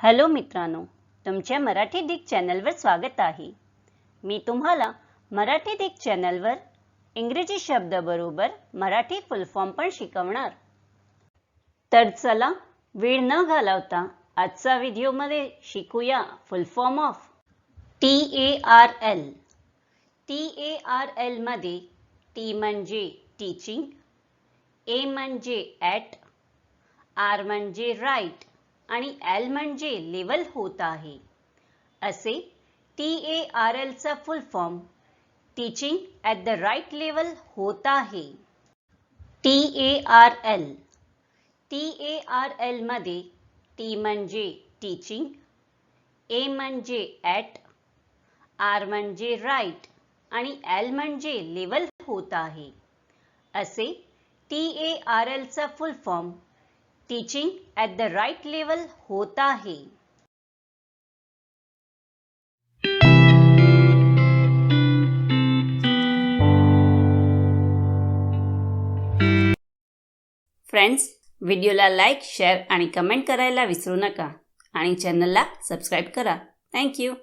Hello मित्रांनो तुमच्या Marathi Dick चॅनलवर स्वागत आहे. मी तुम्हाला मराठी डिक चॅनलवर इंग्रजी शब्दाबरोबर मराठी फुल फॉर्म पण शिकवणार. तर चला वेळ न घालवता आजचा व्हिडिओमध्ये शिकूया full form of T A R L T A R एलमध्ये टी म्हणजे टीचिंग ए म्हणजे ॲट आर म्हणजे राईट आणि एल म्हणजे लेवल होत आहे. असे T A R एलचा full form teaching at the right level होत आहे. T A R L T A R एलमध्ये टी म्हणजे टीचिंग ए म्हणजे ॲट आर म्हणजे राईट आणि एल म्हणजे लेवल होत आहे. असे T A R एलचा full form teaching at the right level होत आहे फ्रेंड्स व्हिडिओला लाईक शेअर आणि कमेंट करायला विसरू नका. आणि चॅनलला सबस्क्राईब करा. थँक्यू